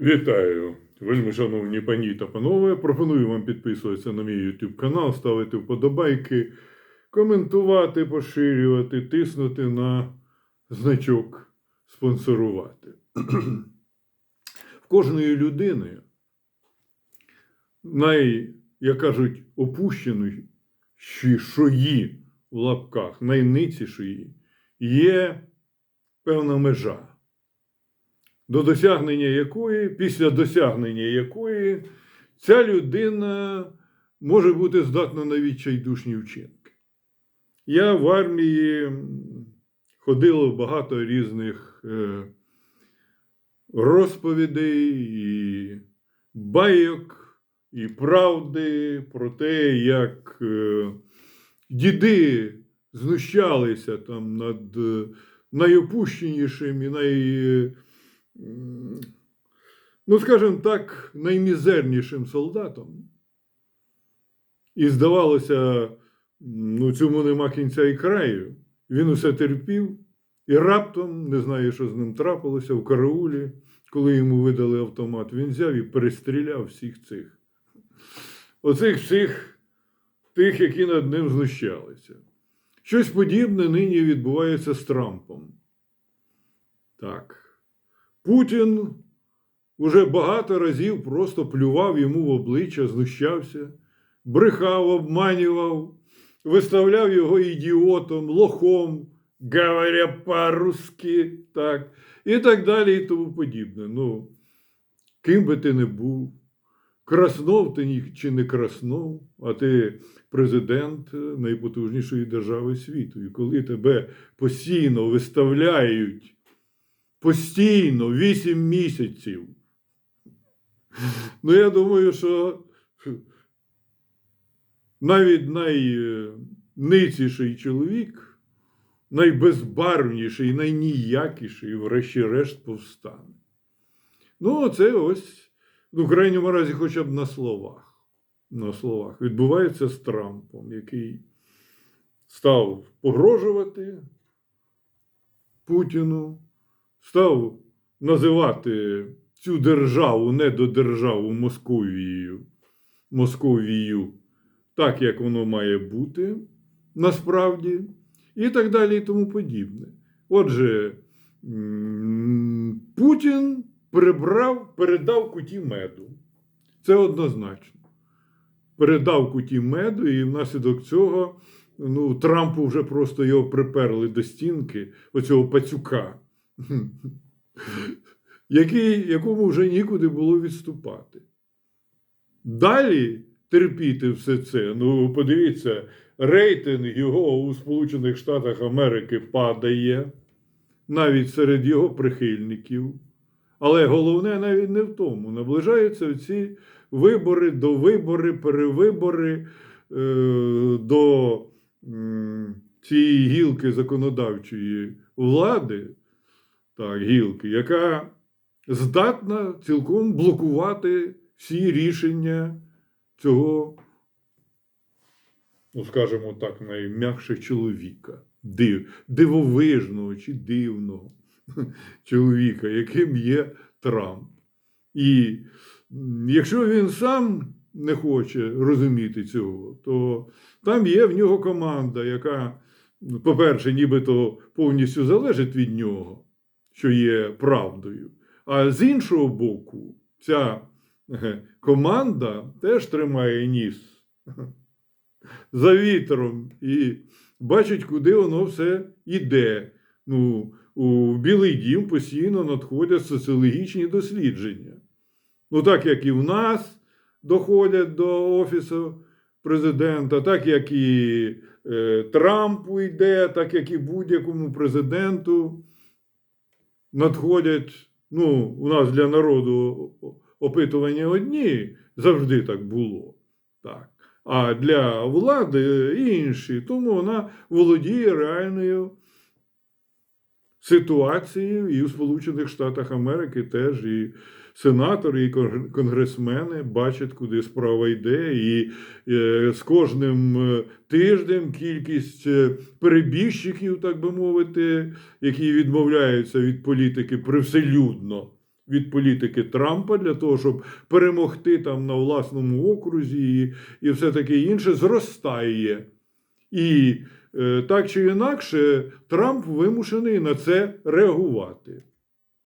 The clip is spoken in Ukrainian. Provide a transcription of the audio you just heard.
Вітаю, вельми шановні пані та панове. Пропоную вам підписуватися на мій YouTube канал, ставити вподобайки, коментувати, поширювати, тиснути на значок спонсорувати. В кожної людини най, як кажуть, опущеної шиї в лапках, найницішої, є певна межа до досягнення якої, після досягнення якої ця людина може бути здатна на відчайдушні вчинки. Я в армії ходило багато різних е, розповідей і байок, і правди про те, як е, діди знущалися там над е, найопущенішим і най ну, скажімо так, наймізернішим солдатом. І здавалося, ну, цьому нема кінця і краю. Він усе терпів, і раптом, не знаю, що з ним трапилося, в караулі, коли йому видали автомат, він взяв і перестріляв всіх цих. Оцих всіх тих, які над ним знущалися. Щось подібне нині відбувається з Трампом. Так. Путін уже багато разів просто плював йому в обличчя, знущався, брехав, обманював, виставляв його ідіотом, лохом, говоря по-русски, так, і так далі, і тому подібне. Ну, ким би ти не був, краснов ти чи не краснов, а ти президент найпотужнішої держави світу. І коли тебе постійно виставляють постійно 8 місяців. Ну, я думаю, що навіть найниціший чоловік, найбезбарвніший, найніякіший, врешті-решт, повстане. Ну, це ось, ну, в крайньому разі, хоча б на словах. На словах. Відбувається з Трампом, який став погрожувати Путіну, став називати цю державу недодержаву Московією, Московією так, як воно має бути насправді, і так далі, і тому подібне. Отже, Путін прибрав, передав куті меду. Це однозначно. Передав куті меду, і внаслідок цього ну, Трампу вже просто його приперли до стінки, оцього пацюка який, якому вже нікуди було відступати. Далі терпіти все це. Ну, подивіться, рейтинг його у Сполучених Штатах Америки падає, навіть серед його прихильників. Але головне навіть не в тому. Наближаються ці вибори до вибори, перевибори е, до цієї гілки законодавчої влади так, гілки, яка здатна цілком блокувати всі рішення цього, ну, скажімо так, найм'якше чоловіка, див, дивовижного чи дивного чоловіка, яким є Трамп. І якщо він сам не хоче розуміти цього, то там є в нього команда, яка, ну, по-перше, нібито повністю залежить від нього що є правдою. А з іншого боку, ця команда теж тримає ніс за вітром і бачить, куди воно все йде. Ну, у Білий дім постійно надходять соціологічні дослідження. Ну, так як і в нас доходять до Офісу президента, так як і е, Трампу йде, так як і будь-якому президенту надходять, ну, у нас для народу опитування одні, завжди так було. Так. А для влади інші, тому вона володіє реальною ситуацією і у Сполучених Штатах Америки теж і сенатори, і кон- конгресмени бачать, куди справа йде, і е, з кожним е, тижнем кількість е, перебіжчиків, так би мовити, які відмовляються від політики привселюдно, від політики Трампа для того, щоб перемогти там на власному окрузі і, і все таке інше, зростає. І так чи інакше, Трамп вимушений на це реагувати.